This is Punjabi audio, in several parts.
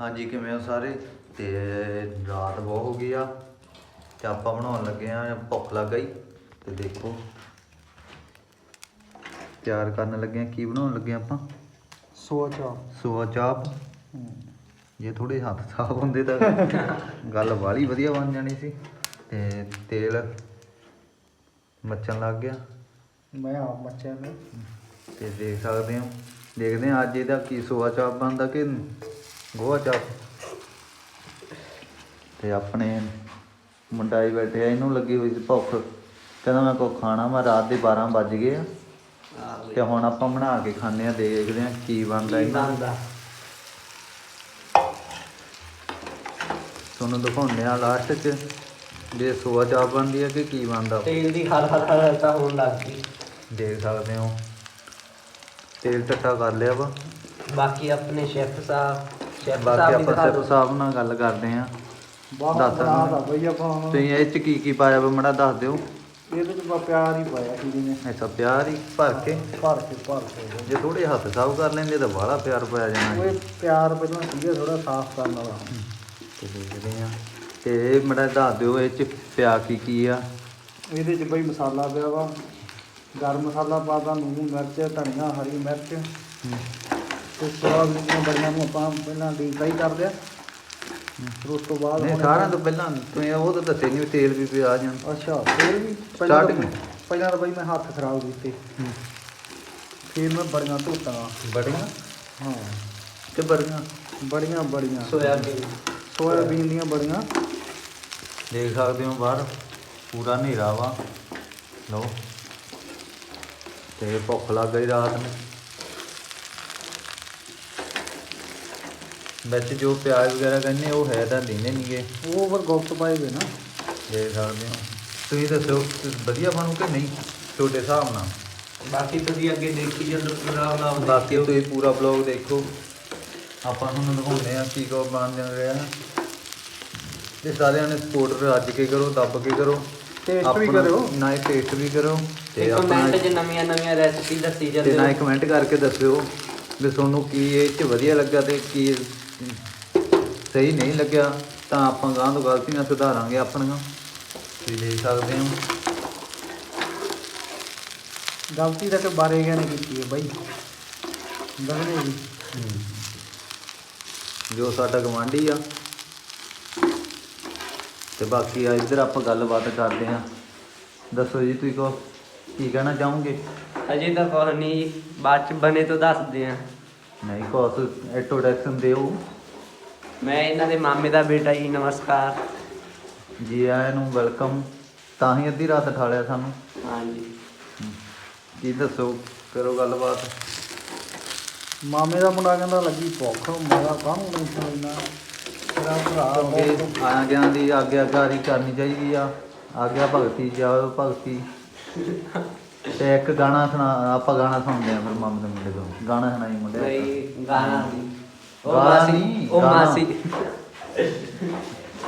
ਹਾਂਜੀ ਕਿਵੇਂ ਹੋ ਸਾਰੇ? ਤੇ ਰਾਤ ਬਹੁਤ ਹੋ ਗਈ ਆ। ਤੇ ਆਪਾਂ ਬਣਾਉਣ ਲੱਗੇ ਆ ਭੁੱਖ ਲੱਗ ਗਈ। ਤੇ ਦੇਖੋ ਤਿਆਰ ਕਰਨ ਲੱਗੇ ਆ। ਕੀ ਬਣਾਉਣ ਲੱਗੇ ਆਪਾਂ? ਸੋਚਾ ਸੋਆ ਚਾਪ? ਜੇ ਥੋੜੇ ਹੱਥ ਸਾਫ਼ ਹੁੰਦੇ ਤਾਂ ਗੱਲ ਵਾਲੀ ਵਧੀਆ ਬਣ ਜਾਣੀ ਸੀ। ਤੇ ਤੇਲ ਮੱਚਣ ਲੱਗ ਗਿਆ। ਮੈਂ ਆ ਮੱਚਿਆ ਨੇ। ਤੇ ਦੇਖ ਸਕਦੇ ਹੋ। ਦੇਖਦੇ ਹਾਂ ਅੱਜ ਇਹਦਾ ਕੀ ਸੋਆ ਚਾਪ ਬਣਦਾ ਕਿ ਗੋਆ ਚਾਪ ਤੇ ਆਪਣੇ ਮੁੰਡਾ ਹੀ ਬੈਠੇ ਆ ਇਹਨੂੰ ਲੱਗੀ ਹੋਈ ਸੀ ਭੁੱਖ। ਕਹਿੰਦਾ ਮੈਂ ਕੋ ਖਾਣਾ ਮੈਂ ਰਾਤ ਦੇ 12 ਵੱਜ ਗਏ ਆ। ਤੇ ਹੁਣ ਆਪਾਂ ਬਣਾ ਕੇ ਖਾਣੇ ਆ ਦੇਖਦੇ ਆ ਕੀ ਬਣਦਾ ਇਹਨਾਂ ਦਾ ਤੁਹਾਨੂੰ ਦਿਖਾਉਂਦੇ ਆ ਲਾਸਟ 'ਚ ਜੇ ਸੋਆ ਚਾਪ ਬਣਦੀ ਆ ਕਿ ਕੀ ਬਣਦਾ? ਤੇਲ ਦੀ ਹਰ ਹਰ ਹਰ ਤਾਂ ਹੋਣ ਲੱਗ ਗਈ। ਦੇਖ ਸਕਦੇ ਹੋ। ਤੇਲ ਟੱਟਾ ਕਰ ਲਿਆ ਵਾ। ਬਾਕੀ ਆਪਣੇ ਸ਼ੈਫ ਸਾਹਿਬ ਸ਼ੈਫ ਬਾਕੀ ਸਾਹਿਬ ਆਪਾਂ ਦਿਖਾ ਸੈਫ ਸਾਹਿਬ ਨਾਲ ਗੱਲ ਕਰਦੇ ਆਂ ਦੱਸ ਬਣਾਤਾ ਦਿਓ। ਬਈ ਆਪਾਂ ਹੁਣ। ਤੁਸੀਂ ਇਹ ਚ ਕੀ ਕੀ ਪਾਇਆ ਵਾ ਮੜਾ ਦੱਸ ਦਿਓ। ਇਹਦੇ ਚ ਬਾ ਪਿਆਰ ਹੀ ਪਾਇਆ ਸੀ ਜਿਵੇਂ ਐਸਾ ਪਿਆਰ ਹੀ ਭਰ ਕੇ। ਭਰ ਕੇ ਭਰ ਕੇ। ਜੇ ਥੋੜੇ ਹੱਥ ਸਾਫ਼ ਕਰ ਲੈਂਦੇ ਤਾਂ ਬਾਹਲਾ ਪਿਆਰ ਪਾਇਆ ਜਾਣਾ ਉਹ ਸੀ। ਪਿਆਰ ਪਹਿਲਾਂ ਸੀਗਾ ਥੋੜਾ ਸਾਫ਼ ਕਰਨ ਵਾਲਾ। ਤੇ ਦੇਖਦੇ ਆ ਤੇ ਇਹ ਮੜਾ ਦੱਸ ਦਿਓ ਇਹ ਚ ਪਿਆ ਕੀ ਕੀ ਆ। ਇਹਦੇ ਚ ਬਈ ਮਸਾਲਾ ਪਿਆ ਵਾ। ਗਰਮ ਮਸਾਲਾ ਪਾਤਾ ਨੂਨ ਮਿਰਚ ਧਨੀਆ ਹਰੀ ਮਿਰਚ। ਤੇ ਸਵਾਦ ਦੀਆਂ ਬੜੀਆਂ ਨੂੰ ਆਪਾਂ ਪਹਿਲਾਂ ਡੀਪ ਫਰਾਈ ਕਰ ਲਿਆ ਫਿਰ ਉਸ ਤੋਂ ਬਾਅਦ ਨਹੀਂ ਹੁਣ ਸਾਰਿਆਂ ਤੋਂ ਪਹਿਲਾਂ ਤੁਸੀਂ ਉਹ ਤਾਂ ਦੱਸੇ ਨਹੀਂ ਤੇਲ ਵੀ ਪਿਆ ਜਾਂ ਅੱਛਾ ਫਿਰ ਵੀ ਪਹਿਲਾਂ Starting ਤਾਂ- ਪਹਿਲਾਂ ਤਾਂ ਬਈ ਮੈਂ ਹੱਥ ਖਰਾਬ ਕੀਤੇ। ਫਿਰ ਮੈਂ ਬੜੀਆਂ ਧੋਤਾਂ। ਬੜੀਆਂ? ਹਾਂ। ਤੇ ਬੜੀਆਂ? ਬੜੀਆਂ ਬੜੀਆਂ। ਸੋਇਆਬੀਨ ਸੋਇਆਬੀਨ ਦੀਆਂ ਬੜੀਆਂ। ਦੇਖ ਸਕਦੇ ਹੋ ਬਾਹਰ ਪੂਰਾ ਹਨੇਰਾ ਵਾ। ਲਓ। ਤੇ ਭੁੱਖ ਲੱਗ ਗਈ ਰਾਤ ਨੂੰ। ਵਿੱਚ ਜੋ ਪਿਆਜ਼ ਵਗੈਰਾ ਕਹਿੰਦੇ ਉਹ ਹੈ ਤਾਂ ਦਿੰਦੇ ਨਹੀਂਗੇ ਉਹ ਫਿਰ ਗੁਪਤ ਪਾਏ ਵੇ ਨਾ। ਦੇਖ ਸਕਦੇ ਹੋ। ਤੁਸੀਂ ਦੱਸੋ ਵਧੀਆ ਬਣੂ ਕਿ ਨਹੀਂ ਤੁਹਾਡੇ ਹਿਸਾਬ ਨਾਲ? ਬਾਕੀ ਤੁਸੀਂ ਅੱਗੇ ਦੇਖੀ ਜਦੋਂ ਪੂਰਾ ਬਲੌਗ ਬਾਕੀ ਤੁਸੀਂ ਪੂਰਾ ਬਲੌਗ ਦੇਖੋ। ਆਪਾਂ ਤੁਹਾਨੂੰ ਦਿਖਾਉਂਦੇ ਆ ਕੀ ਕੋ ਬਣ ਜਾ ਰਿਹਾ ਤੇ ਸਾਰਿਆਂ ਨੇ ਸਪੋਰਟ ਰੱਜ ਕੇ ਕਰੋ ਦੱਬ ਕੇ ਕਰੋ। Taste ਵੀ ਆਪਣਾ- ਕਰਿਓ। ਨਾ ਹੀ ਟੇਸਟ ਵੀ ਕਰੋ। ਤੇ ਤੇ ਕਮੈਂਟ 'ਚ ਨਵੀਆਂ ਨਵੀਆਂ ਰੈਸਪੀ ਦੱਸੀ ਤੇ ਜਾਂਦੇ ਨਾ ਹੀ ਹੋ। ਕਮੈਂਟ ਕਰਕੇ ਦੱਸਿਓ ਵੀ ਤੁਹਾਨੂੰ ਕੀ ਇਹ ਚ ਵਧੀਆ ਲੱਗਾ ਤੇ ਕੀ ਸਹੀ ਨਹੀਂ ਲੱਗਿਆ, ਤਾਂ ਆਪਾਂ ਗਾਂ ਤੋਂ ਗਲਤੀਆਂ ਸੁਧਾਰਾਂਗੇ ਆਪਣੀਆਂ। ਤੁਸੀਂ ਦੇਖ ਸਕਦੇ ਹੋ। ਗਲਤੀ ਤਾਂ ਕਿ ਬਾਰੇ ਗਿਆ ਨੇ ਕੀਤੀ ਹੈ ਬਾਈ। ਦੱਸਦੇ ਜੀ ਜੋ ਸਾਡਾ ਗਵਾਂਢੀ ਆ। ਤੇ ਬਾਕੀ ਆ, ਇੱਧਰ ਆਪਾਂ ਗੱਲਬਾਤ ਕਰਦੇ ਆ ਦੱਸੋ ਜੀ, ਤੁਸੀਂ ਕੋ ਕੀ ਕਹਿਣਾ ਚਾਹੋਗੇ? ਅਜੇ ਤਾਂ ਕੁਛ ਨਹੀਂ ਬਾਅਦ 'ਚ ਬਣੇ ਤੋਂ ਦੱਸਦੇ ਆ ਨਹੀਂ ਕੋਸ ਇੰਟਰੋਡਕਸ਼ਨ ਦਿਓ। ਮੈਂ ਇਹਨਾਂ ਦੇ ਮਾਮੇ ਦਾ ਬੇਟਾ ਜੀ ਨਮਸਕਾਰ। ਜੀ ਆਇਆਂ ਨੂੰ ਵੈਲਕਮ ਤਾਂ ਹੀ ਅੱਧੀ ਰਾਤ ਠਾਲਿਆ ਸਾਨੂੰ। ਹਾਂਜੀ। ਕੀ ਦੱਸੋ ਕਰੋ ਗੱਲਬਾਤ। ਮਾਮੇ ਦਾ ਮੁੰਡਾ ਕਹਿੰਦਾ ਲੱਗੀ ਭੁੱਖ ਮੇਰਾ ਕਾਹਨੂੰ ਟੈਨਸ਼ਨ ਲੈਣਾ ਤੇਰਾ ਭਰਾ ਕਿਉਂਕਿ ਬਹੁਤ- ਆਇਆ ਗਿਆ ਦੀ ਆਗਿਆਕਾਰੀ ਕਰਨੀ ਚਾਹੀਦੀ ਆ। ਆਗਿਆ ਭਗਤੀ ਜਾਓ ਭਗਤੀ। ਤੇ ਇੱਕ ਗਾਣਾ ਸੁਣਾ ਆਪਾਂ ਗਾਣਾ ਸੁਣਦੇ ਆ ਫਿਰ ਮਾਮੇ ਦੇ ਮੁੰਡੇ ਤੋਂ। ਗਾਣਾ ਸੁਣਾਈ ਮੁੰਡੇ ਨਹੀਂ ਗਾਣਾ ਨਹੀਂ। ਉਹ ਗਾਣਾ ਮਾਸੀ ਨਹੀਂ, ਉਹ ਗਾਣਾ। ਮਾਸੀ।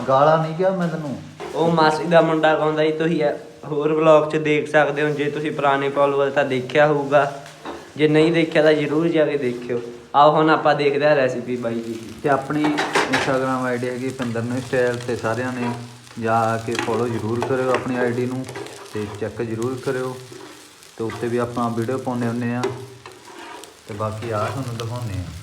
ਗਾਲਾਂ ਨਹੀਂ ਕਿਹਾ ਮੈਂ ਤੈਨੂੰ। ਉਹ ਮਾਸੀ ਦਾ ਮੁੰਡਾ ਗਾਉਂਦਾ ਜੀ ਤੁਸੀਂ ਇਹ ਹੋਰ ਵਲੌਗ 'ਚ ਦੇਖ ਸਕਦੇ ਹੋ ਜੇ ਤੁਸੀਂ ਪੁਰਾਣੇ ਫੋਲੋਅਰ ਤਾਂ ਦੇਖਿਆ ਹੋਊਗਾ। ਜੇ ਨਹੀਂ ਦੇਖਿਆ ਤਾਂ ਜਰੂਰ ਜਾ ਕੇ ਦੇਖਿਓ। ਆਓ ਹੁਣ ਆਪਾਂ ਦੇਖਦੇ ਹਾਂ ਰੈਸਿਪੀ ਬਾਈ ਜੀ ਦੀ। ਤੇ ਆਪਣੀ ਇੰਸਟਾਗ੍ਰam ਆਈਡੀ ਹੈਗੀ ਪਿੰਦਰ ਨੇ ਸਟਾਈਲ ਤੇ ਸਾਰਿਆਂ ਨੇ। ਜਾ ਕੇ ਫੋਲੋ ਜ਼ਰੂਰ ਕਰਿਓ ਆਪਣੀ ਆਈਡੀ ਨੂੰ ਤੇ ਚੈੱਕ ਜ਼ਰੂਰ ਕਰਿਓ। ਤੇ ਉੱਤੇ ਵੀ ਆਪਾਂ ਵੀਡੀਓ ਪਾਉਂਦੇ ਹੁੰਦੇ ਆ ਤੇ ਬਾਕੀ ਆ ਤੁਹਾਨੂੰ ਦਿਖਾਉਂਦੇ ਆ